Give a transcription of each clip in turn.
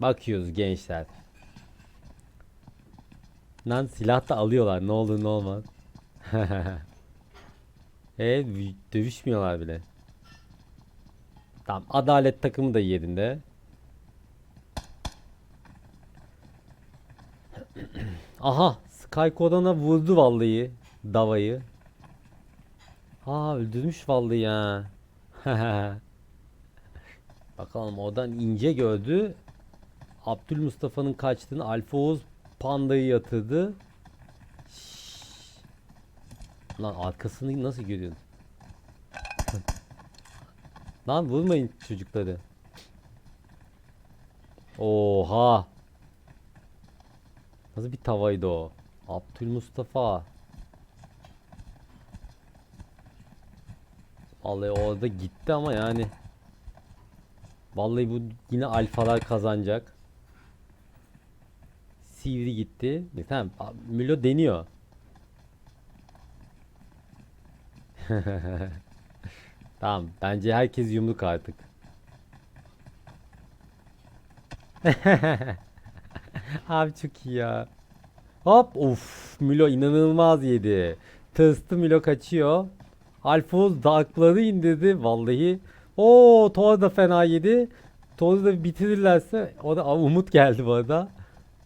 Bakıyoruz gençler. Lan silah da alıyorlar ne olur ne olmaz. evet dövüşmüyorlar bile. Tamam adalet takımı da yerinde. Aha Sky Kodan'a vurdu vallahi davayı. Ha öldürmüş vallahi ya. Bakalım oradan ince gördü. Abdül Mustafa'nın kaçtığını Alfa Oğuz Panda'yı yatırdı. Şşş. Lan arkasını nasıl görüyorsun? Lan vurmayın çocukları. Oha. Nasıl bir tavaydı o? Abdül Mustafa. Vallahi orada gitti ama yani. Vallahi bu yine alfalar kazanacak. Sivri gitti. Tamam. Mülo deniyor. tamam. Bence herkes yumruk artık. Abi çok iyi ya. Hop uf Milo inanılmaz yedi. Tırstı Milo kaçıyor. Alfoz darkları indirdi vallahi. Oo Thor da fena yedi. Thor'u da bitirirlerse o da Umut geldi bu arada.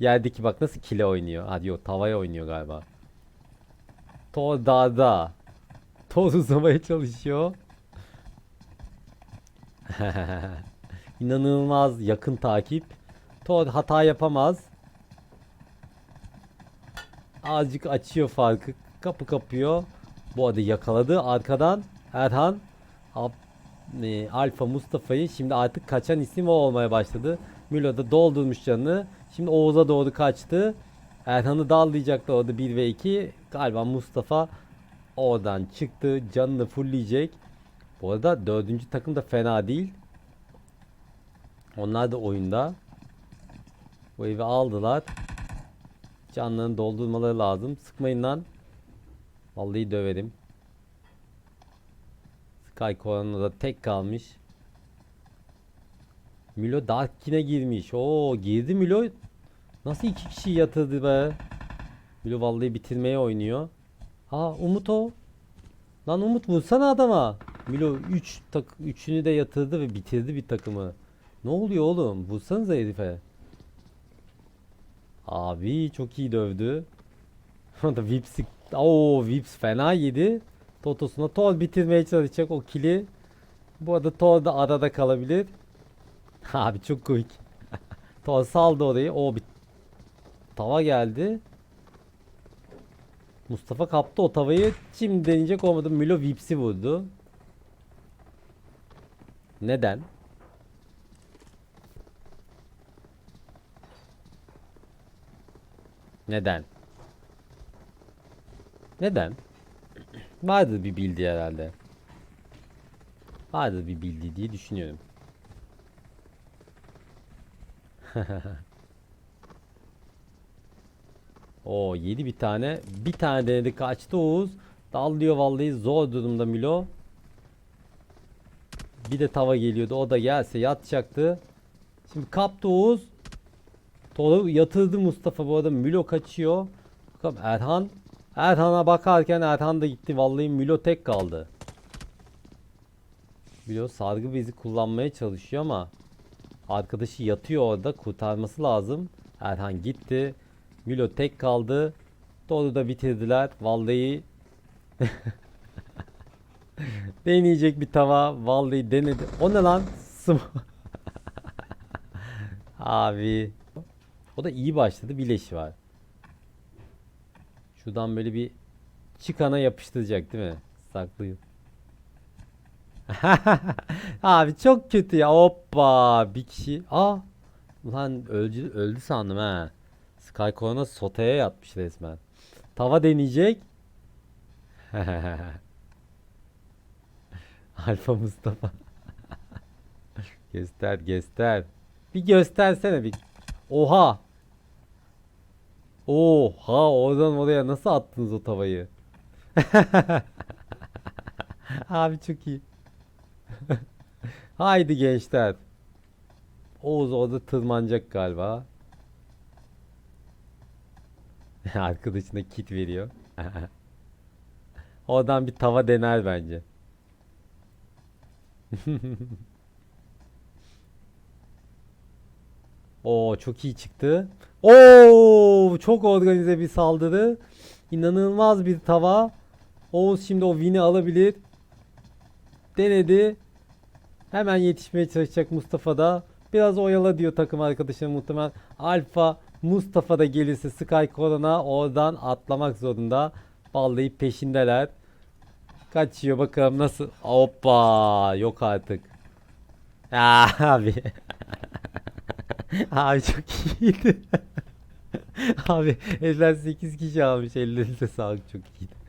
Yerdeki bak nasıl kile oynuyor. Hadi yok tavaya oynuyor galiba. Thor dağda. Thor uzamaya çalışıyor. İnanılmaz yakın takip. Thor hata yapamaz. Azıcık açıyor farkı. Kapı kapıyor. Bu arada yakaladı arkadan Erhan Ab- e, Alfa Mustafa'yı şimdi artık kaçan isim o olmaya başladı. Mülo doldurmuş canını. Şimdi Oğuz'a doğru kaçtı. Erhan'ı dallayacaktı orada 1 ve 2. Galiba Mustafa oradan çıktı. Canını fullleyecek. Bu arada dördüncü takım da fena değil. Onlar da oyunda. Bu evi aldılar. Canlarını doldurmaları lazım. Sıkmayın lan. Vallahi döverim. Sky Corona da tek kalmış. Milo Darkin'e girmiş. Oo girdi Milo. Nasıl iki kişi yatırdı be? Milo vallahi bitirmeye oynuyor. Ha Umut o. Lan Umut vursana adama. Milo 3 tak 3'ünü de yatırdı ve bitirdi bir takımı. Ne oluyor oğlum? Vursanıza herife. Abi çok iyi dövdü. O da Oo Vips fena yedi. Totosuna Thor bitirmeye çalışacak o kili. Bu arada Thor da arada kalabilir. Abi çok komik. Thor saldı orayı. O bir tava geldi. Mustafa kaptı o tavayı. Şimdi deneyecek olmadı. Milo Vips'i vurdu. Neden? Neden? Neden? Vardır bir bildiği herhalde. Vardır bir bildiği diye düşünüyorum. O yedi bir tane. Bir tane denedi kaçtı Oğuz. Dallıyor vallahi zor durumda Milo. Bir de tava geliyordu. O da gelse yatacaktı. Şimdi kaptı Oğuz. Tolu yatırdı Mustafa bu arada Milo kaçıyor. Bakalım Erhan. Erhan'a bakarken Erhan da gitti. Vallahi Milo tek kaldı. Milo sargı bezi kullanmaya çalışıyor ama arkadaşı yatıyor orada kurtarması lazım. Erhan gitti. Milo tek kaldı. Tolu da bitirdiler. Vallahi deneyecek bir tava. Vallahi denedi. O ne lan? Abi. O da iyi başladı. Bileşi var. Şuradan böyle bir çıkana yapıştıracak değil mi? Saklıyım. Abi çok kötü ya. Hoppa. Bir kişi. Aa. Ulan öldü, öldü sandım ha. Sky soteye yatmış resmen. Tava deneyecek. Alfa Mustafa. göster göster. Bir göstersene bir. Oha. Oha oradan oraya nasıl attınız o tavayı? Abi çok iyi. Haydi gençler. Oğuz orada tırmanacak galiba. Arkadaşına kit veriyor. Oradan bir tava dener bence. Oo çok iyi çıktı. Oo çok organize bir saldırı. İnanılmaz bir tava. Oğuz şimdi o win'i alabilir. Denedi. Hemen yetişmeye çalışacak Mustafa da. Biraz oyala diyor takım arkadaşı muhtemelen. Alfa Mustafa da gelirse Sky Corona oradan atlamak zorunda. Vallahi peşindeler. Kaçıyor bakalım nasıl. Hoppa yok artık. Ya abi. abi çok iyiydi. abi eller 8 kişi almış ellerinize sağlık çok iyiydi.